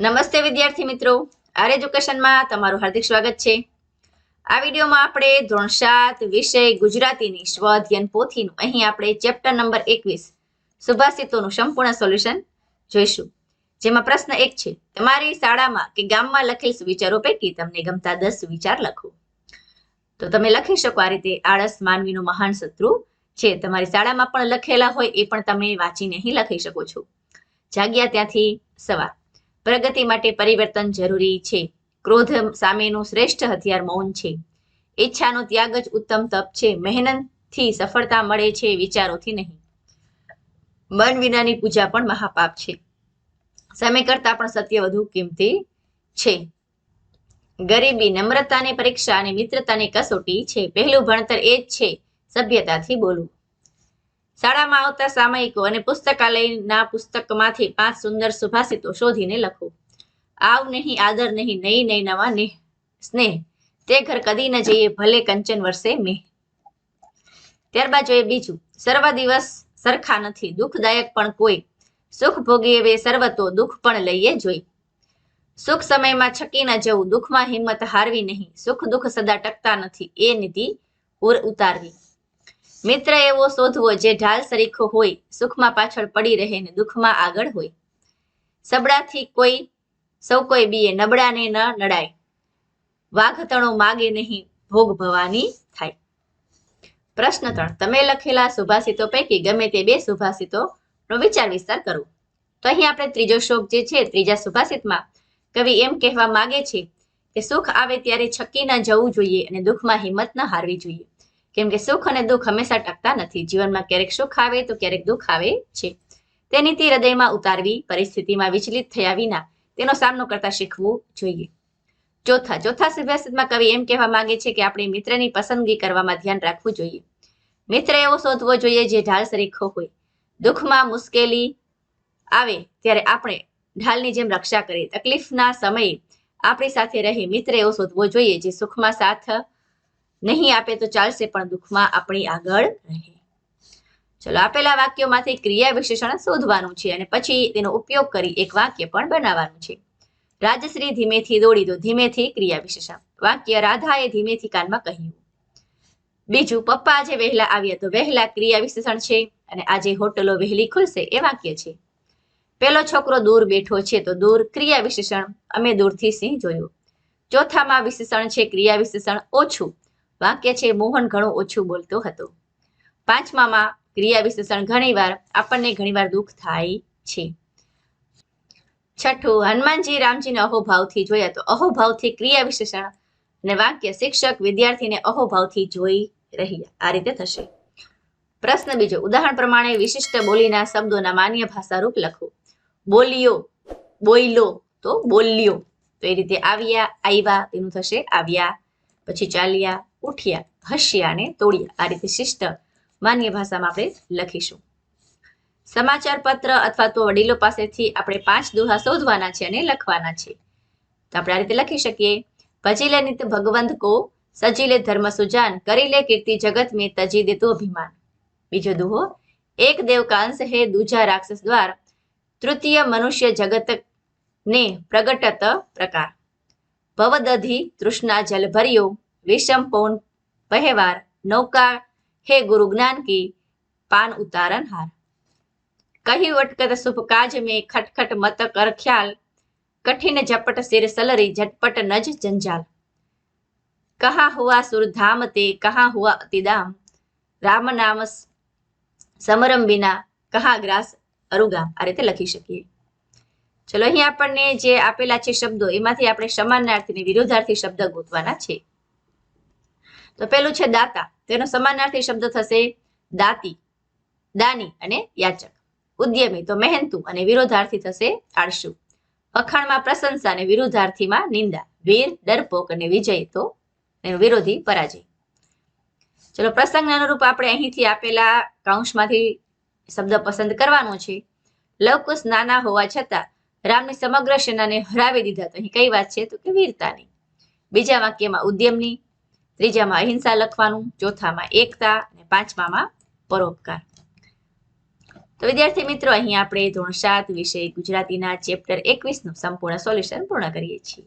નમસ્તે વિદ્યાર્થી મિત્રો. આર એજ્યુકેશનમાં તમારું હાર્દિક સ્વાગત છે. આ વિડીયોમાં આપણે ધોરણ સાત વિષય ગુજરાતીની સ્વઅધ્યયન પોથીનું અહીં આપણે ચેપ્ટર નંબર એકવીસ સુભાષિતોનું સંપૂર્ણ સોલ્યુશન જોઈશું. જેમાં પ્રશ્ન એક છે, તમારી શાળામાં કે ગામમાં લખેલ વિચારો પૈકી તમને ગમતા દસ વિચાર લખો. તો તમે લખી શકો આ રીતે આળસ, માનવીનો મહાન શત્રુ છે, તમારી શાળામાં પણ લખેલા હોય એ પણ તમે વાંચીને અહીં લખી શકો છો. જાગ્યા ત્યાંથી સવાર પ્રગતિ માટે પરિવર્તન જરૂરી છે. ક્રોધ સામેનું શ્રેષ્ઠ હથિયાર મૌન છે. ઈચ્છાનો ત્યાગ જ ઉત્તમ તપ છે. મહેનતથી સફળતા મળે છે વિચારોથી નહીં. મન વિનાની પૂજા પણ મહાપાપ છે. સમય કરતા પણ સત્ય વધુ કિંમતી છે. ગરીબી, નમ્રતાની પરીક્ષા અને મિત્રતાની કસોટી છે. પહેલું ભણતર એ જ છે. સભ્યતાથી બોલવું. શાળામાં આવતા સામયિકો અને પુસ્તકાલયના પુસ્તકમાંથી પાંચ સુંદર સુભાષિતો શોધીને લખો. આવ નહીં, આદર નહીં નહીં નહીં નવા નેહ સ્નેહ. તે ઘર કદી ન જઈએ, ભલે કંચન વર્ષે મેં. ત્યારબાદ જોઈએ બીજું. સર્વ દિવસ સરખા નથી, દુઃખદાયક પણ કોઈ. સુખ ભોગીએ વે સર્વતો દુઃખ પણ લઈએ જોઈ. સુખ સમયમાં છકી ન જવું, દુઃખમાં હિંમત હારવી નહીં. સુખ દુઃખ સદા ટકતા નથી, એ નીતિ ઉતારવી. મિત્ર એવો શોધવો જે ઢાલ સરીખો હોય, સુખમાં પાછળ પડી રહે ને દુઃખમાં આગળ હોય. સબડાથી કોઈ, સૌ કોઈ બીએ નબળાને ન નડાય. વાઘ તણો માગે નહીં, ભોગ ભવાની થાય. પ્રશ્ન ત્રણ, તમે લખેલા સુભાષિતો પૈકી ગમે તે બે સુભાષિતો નો વિચાર વિસ્તાર કરો. તો અહીં આપણે ત્રીજો શોક જે છે, ત્રીજા સુભાષિતમાં કવિ એમ કહેવા માગે છે કે, સુખ આવે ત્યારે છકી ન જવું જોઈએ અને દુઃખમાં હિંમત ન હારવી જોઈએ. કેમ કે સુખ અને દુઃખ હંમેશા ટકતા નથી. જીવનમાં ક્યારેક સુખ આવે તો ક્યારેક દુઃખ આવે છે. તે નીતિ હૃદયમાં ઉતારવી, પરિસ્થિતિમાં વિચલિત થયા વિના તેનો સામનો કરતા શીખવું જોઈએ. ચોથા ચોથા સુભાષિતમાં કવિ એમ કહેવા માંગે છે કે આપણે મિત્રની પસંદગી કરવામાં ધ્યાન રાખવું જોઈએ. મિત્ર એવો શોધવો જોઈએ જે ઢાલ સરીખો હોય. દુઃખમાં મુશ્કેલી આવે ત્યારે આપણે ઢાલની જેમ રક્ષા કરીએ. તકલીફના સમયે આપણી સાથે રહી મિત્ર એવો શોધવો જોઈએ જે સુખમાં સાથ નહીં આપે તો ચાલશે, પણ દુઃખમાં આપણી આગળ રહે. ચલો આપેલા વાક્યોમાંથી ક્રિયા વિશેષણ શોધવાનું છે અને પછી તેનો ઉપયોગ કરી એક વાક્ય પણ બનાવવાનું છે. રાજશ્રી ધીમેથી દોડી દો, ધીમેથી ક્રિયા વિશેષણ. વાક્ય રાધાએ ધીમેથી કાનમાં કહ્યું. બીજું, પપ્પા આજે વહેલા આવ્યા તો વહેલા ક્રિયા વિશેષણ છે અને આજે હોટલો વહેલી ખુલશે એ વાક્ય છે. પેલો છોકરો દૂર બેઠો છે તો દૂર ક્રિયા વિશેષણ. અમે દૂરથી સિંહ જોયું. ચોથામાં વિશેષણ છે ક્રિયા વિશેષણ ઓછું. વાક્ય છે, મોહન ઘણું ઓછું બોલતો હતો. પાંચમામાં, ક્રિયા વિશેષણ ઘણીવાર આપણને ઘણીવાર દુઃખ થાય છે. છઠ્ઠું, હનુમાનજી રામજીને અહોભાવથી જોયા તો અહોભાવથી ક્રિયા વિશેષણ અને વાક્ય શિક્ષક વિદ્યાર્થીને અહોભાવથી જોઈ રહ્યા આ રીતે થશે. પ્રશ્ન બીજો, ઉદાહરણ પ્રમાણે વિશિષ્ટ બોલીના શબ્દોના માન્ય ભાષા રૂપ લખો. બોલિયો બોઈલો તો બોલ્યો. તો એ રીતે આવ્યા આવ્યા, તેનું થશે, આવ્યા પછી ચાલ્યા, ઉઠ્યા, હસ્યા અને તોડ્યા આ રીતે શિષ્ટ માન્ય ભાષામાં આપણે લખીશું. સમાચાર પત્ર અથવા તો વડીલો પાસેથી આપણે પાંચ દોહા શોધવાના છે અને લખવાના છે. તો આપણે આ રીતે લખી શકીએ. ભજીલે નિત ભગવંત કો, સજીલે ધર્મ સુજાન કરી લે કીર્તિ જગત મેં તજી દે તો અભિમાન. બીજો દુહો, એક દેવ કાંસ હે દૂજા રાક્ષસ દ્વાર, તૃતીય મનુષ્ય જગત ને પ્રગટત પ્રકાર. ભવદધી તૃષ્ણા જલ ભર્યો વિષમ પૌન પહેવાર નૌકા હે ગુરુ જ્ઞાન કી પાન ઉતારન હાર. કહ્યું અટકત શુભ કાજ મેં ખટખટ મત કર ખ્યાલ, કઠિન ઝપટ સિર સલરી ઝટપટ નજ જંજાલ. કહા હુઆ સુરધામ તે, કહા હુઆ અતિદામ રામ નામ સમરમ વિના કહા ગ્રાસ અરુગામ. આ રીતે લખી શકીએ. ચલો, અહીં આપણને જે આપેલા છે શબ્દો, એમાંથી આપણે સમાનાર્થી વિરોધાર્થી શબ્દ ગોતવાના છે. તો પેલું છે દાતા તેનો સમાનાર્થી શબ્દ થશે દાતી, દાની અને યાચક. ઉદ્યમી, તો મહેનતુ અને વિરોધાર્થી થશે આળસુ. વખાણમાં પ્રશંસા અને વિરોધાર્થીમાં નિંદા. વીર, ડરપોક અને વિજય, તો એનો વિરોધી પરાજય. ચલો પ્રસંગ અનુરૂપ આપણે અહીંથી આપેલા કાઉન્સમાંથી શબ્દ પસંદ કરવાનો છે. લવકુશ નાના હોવા છતાં રામની સમગ્ર સેનાને હરાવી દીધા તો અહીં કઈ વાત છે? તો કે વીરતાની. બીજા વાક્યમાં ઉદ્યમની, ત્રીજામાં અહિંસા લખવાનું, ચોથામાં એકતા અને પાંચમામાં પરોપકાર. તો વિદ્યાર્થી મિત્રો, અહીં આપણે ધોરણ સાત વિષય ગુજરાતીના ચેપ્ટર એકવીસનું સંપૂર્ણ સોલ્યુશન પૂર્ણ કરીએ છીએ.